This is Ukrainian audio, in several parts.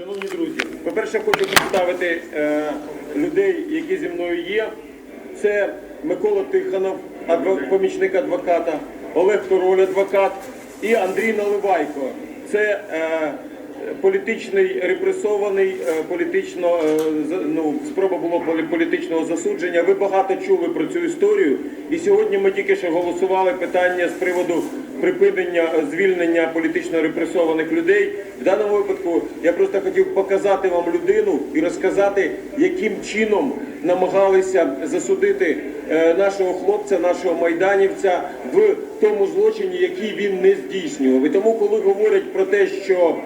Шановні друзі, по-перше, хочу представити е, людей, які зі мною є. Це Микола Тиханов, адво- помічник адвоката, Олег Король, адвокат, і Андрій Наливайко. Це е, політичний репресований, е, політично е, ну, спроба було полі- політичного засудження. Ви багато чули про цю історію. І сьогодні ми тільки що голосували питання з приводу припинення е, звільнення політично репресованих людей. В даному випадку я просто хотів показати вам людину і розказати, яким чином намагалися засудити нашого хлопця, нашого майданівця в тому злочині, який він не здійснював. І тому, коли говорять про те, що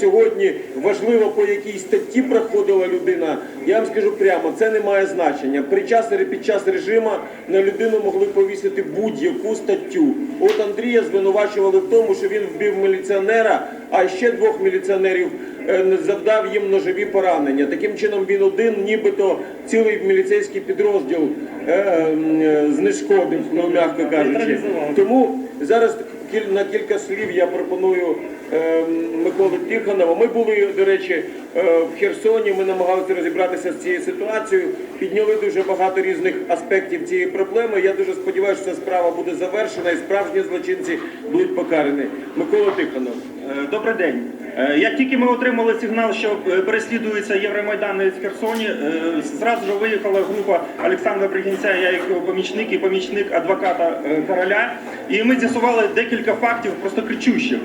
сьогодні важливо по якій статті проходила людина, я вам скажу прямо, це не має значення. При час під час режиму на людину могли повісити будь-яку статтю. От Андрія звинувачували в тому, що він вбив міліціонера, а ще двох міліціонерів е, завдав їм ножові поранення. Таким чином він один, нібито цілий міліцейський підрозділ е, е, знешкодив, ну м'яко кажучи. Тому зараз на кілька слів я пропоную е, Миколу Тихонова. Ми були, до речі, е, в Херсоні. Ми намагалися розібратися з цією ситуацією. Підняли дуже багато різних аспектів цієї проблеми. Я дуже сподіваюся, що ця справа буде завершена і справжні злочинці будуть покарані. Микола Тихонов. Е, Добрий день. Е, Як тільки ми отримали сигнал, що е, переслідується Євромайданець в Херсоні, е, зразу ж виїхала група Олександра Бригінця, я як його помічник і помічник адвоката короля. І ми з'ясували декілька фактів просто кричущих.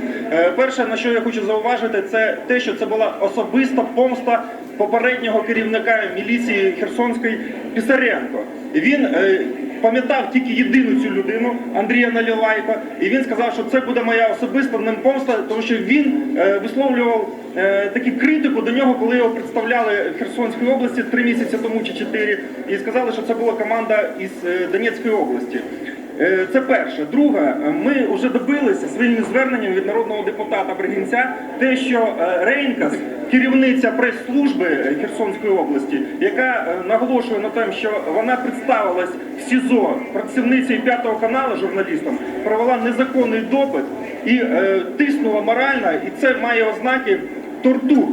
Перше, на що я хочу зауважити, це те, що це була особиста помста попереднього керівника міліції Херсонської Пісаренко. Він пам'ятав тільки єдину цю людину Андрія Налівайка, і він сказав, що це буде моя особиста ним помста, тому що він е, висловлював е, таку критику до нього, коли його представляли в Херсонській області три місяці тому чи чотири, і сказали, що це була команда із е, Донецької області. Е, Це перше. Друге, е, ми вже добилися своїм зверненням від народного депутата Бригінця те, що е, Рейнкас, керівниця прес-служби Херсонської області, яка наголошує на тому, що вона представилась в СІЗО працівницею п'ятого каналу журналістам, провела незаконний допит і е, тиснула морально, і це має ознаки тортур.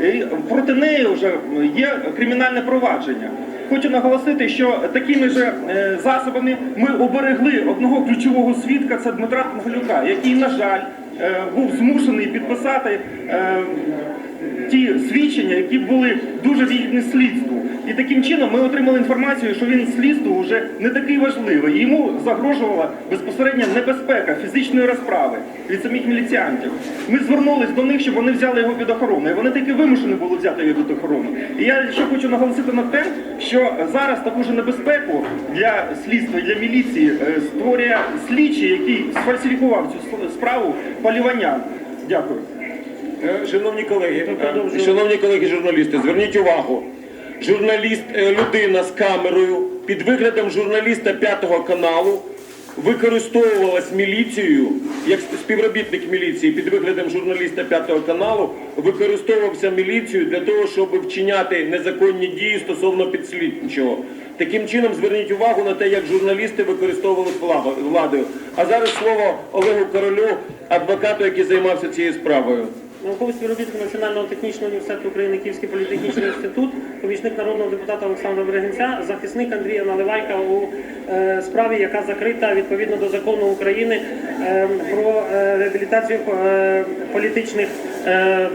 І проти неї вже є кримінальне провадження. Хочу наголосити, що такими ж е, засобами ми оберегли одного ключового свідка, це Дмитра Тмоглюка, який, на жаль, е, був змушений підписати е, ті свідчення, які були дуже вигідні слідству. І таким чином ми отримали інформацію, що він слідству вже не такий важливий. Йому загрожувала безпосередня небезпека фізичної розправи від самих міліціантів. Ми звернулись до них, щоб вони взяли його під охорону. І вони таки вимушені були взяти його під охорону. І я ще хочу наголосити на те, що зараз таку ж небезпеку для слідства і для міліції е, створює слідчий, який сфальсифікував цю справу Поліванян. Дякую. Е, Шановні колеги, е, шановні колеги журналісти, зверніть увагу. Журналіст, е, людина з камерою під виглядом журналіста п'ятого каналу використовувалась міліцією, як співробітник міліції під виглядом журналіста п'ятого каналу, використовувався міліцією для того, щоб вчиняти незаконні дії стосовно підслідчого. Таким чином зверніть увагу на те, як журналісти використовувалися влада- владою. А зараз слово Олегу Королю, адвокату, який займався цією справою. Науковий співробітник Національного технічного університету України Київський політехнічний інститут, помічник народного депутата Олександра Бригинця, захисник Андрія Наливайка у е, справі, яка закрита відповідно до закону України е, про е, реабілітацію е, політичних, е,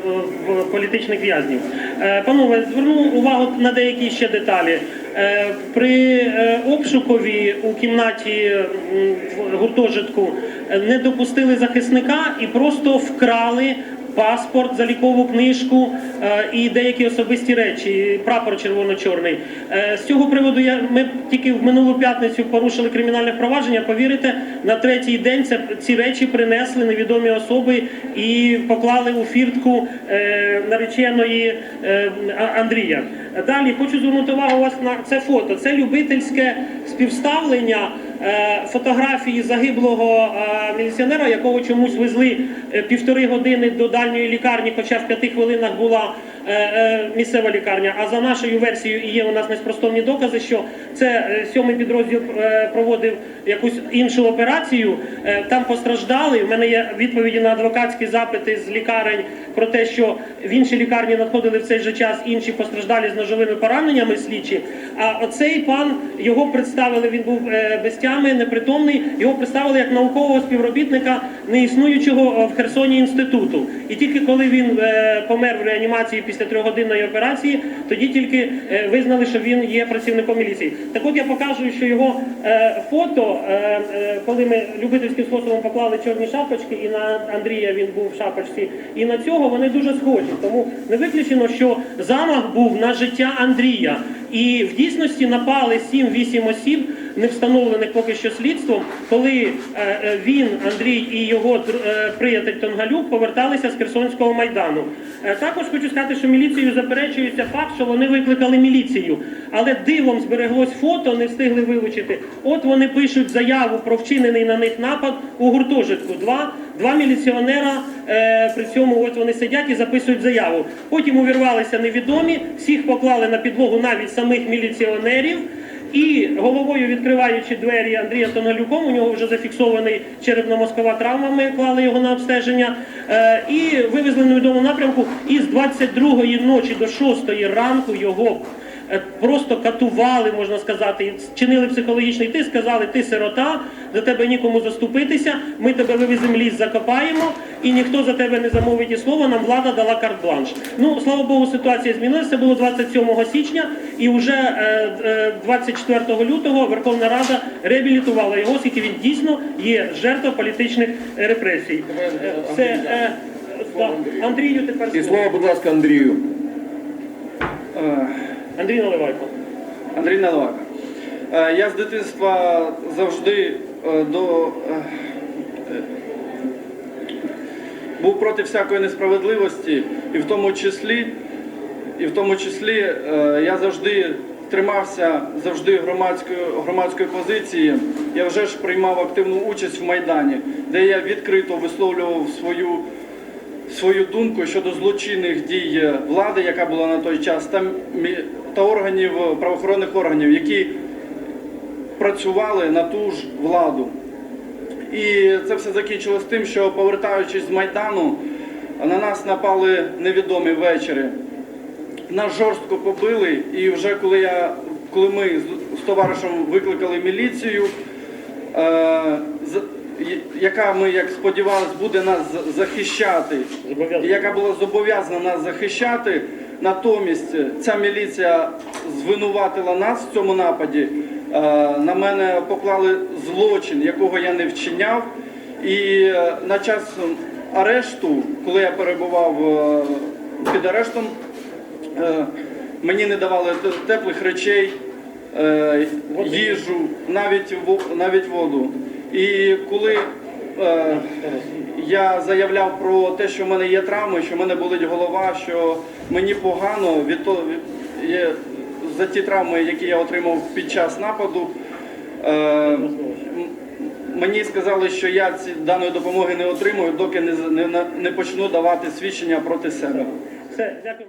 політичних в'язнів. Е, панове, зверну увагу на деякі ще деталі. Е, При е, обшукові у кімнаті гуртожитку е, не допустили захисника і просто вкрали паспорт, залікову книжку е, і деякі особисті речі, прапор червоно-чорний. Е, З цього приводу я ми тільки в минулу п'ятницю порушили кримінальне провадження. Повірите, на третій день це ці речі принесли невідомі особи і поклали у фіртку е, нареченої Андрія. Далі хочу звернути увагу вас на це фото. Це любительське співставлення фотографії загиблого е, міліціонера, якого чомусь везли е, півтори години до дальньої лікарні, хоча в п'яти хвилинах була е, е, місцева лікарня. А за нашою версією і є у нас неспростовні докази, що це е, сьомий підрозділ е, проводив якусь іншу операцію. Е, Там постраждали. У мене є відповіді на адвокатські запити з лікарень про те, що в інші лікарні надходили в цей же час інші постраждалі з ножовими пораненнями слідчі. А оцей пан його представили. Він був е, без тями, непритомний. Його представили як наукового співробітника неіснуючого в Херсоні інституту. І тільки коли він е, помер в реанімації після трьохгодинної операції, тоді тільки е, визнали, що він є працівником міліції. Так от я покажу, що його е, фото, е, коли ми любительським способом поклали чорні шапочки, і на Андрія він був в шапочці, і на цього вони дуже схожі. Тому не виключено, що замах був на життя Андрія. І в дійсності напали 7-8 осіб, не встановлених поки що слідством, коли е, е, він, Андрій і його е, приятель Тонгалюк поверталися з Херсонського майдану. Також хочу сказати, що міліцією заперечується факт, що вони викликали міліцію, але дивом збереглось фото, не встигли вилучити. От вони пишуть заяву про вчинений на них напад у гуртожитку. Два, два міліціонера е, при цьому от вони сидять і записують заяву. Потім увірвалися невідомі, всіх поклали на підлогу навіть самих міліціонерів. І головою відкриваючи двері Андрія Тоналюком, у нього вже зафіксований черепно-мозкова травма. Ми клали його на обстеження. Е, і вивезли на невідомому напрямку. І з 22-ї ночі до 6-ї ранку його просто катували, можна сказати, чинили психологічний тиск, сказали, ти сирота, за тебе нікому заступитися, ми тебе вивеземо ліс, закопаємо, і ніхто за тебе не замовить і слово, нам влада дала карт-бланш. Ну, слава Богу, ситуація змінилася, було 27 січня, і вже е, е, 24 лютого Верховна Рада реабілітувала його, оскільки він дійсно є жертва політичних е, репресій. Е, Це, е, Андрію тепер І слово. слово, будь ласка, Андрію. Андрій Наливайко. Андрій Наливайко. Е, Я з дитинства завжди е, до, е, був проти всякої несправедливості, і в тому числі, і в тому числі я завжди тримався завжди громадської, громадської позиції. Я вже ж приймав активну участь в Майдані, де я відкрито висловлював свою свою думку щодо злочинних дій влади, яка була на той час, та, мі- та органів правоохоронних органів, які працювали на ту ж владу. І це все закінчилось тим, що повертаючись з Майдану, на нас напали невідомі ввечері. Нас жорстко побили, і вже коли я коли ми з, товаришем викликали міліцію, е, яка ми, як сподівалися, буде нас захищати, яка була зобов'язана нас захищати. Натомість ця міліція звинуватила нас в цьому нападі. Е, На мене поклали злочин, якого я не вчиняв. І е, на час арешту, коли я перебував е, під арештом, мені не давали теплих речей, їжу, навіть навіть воду. І коли е, я заявляв про те, що в мене є травми, що в мене болить голова, що мені погано від того від- за ті травми, які я отримав під час нападу. Е, Мені сказали, що я ці даної допомоги не отримую, доки не, не, не почну давати свідчення проти себе. Все, дякую.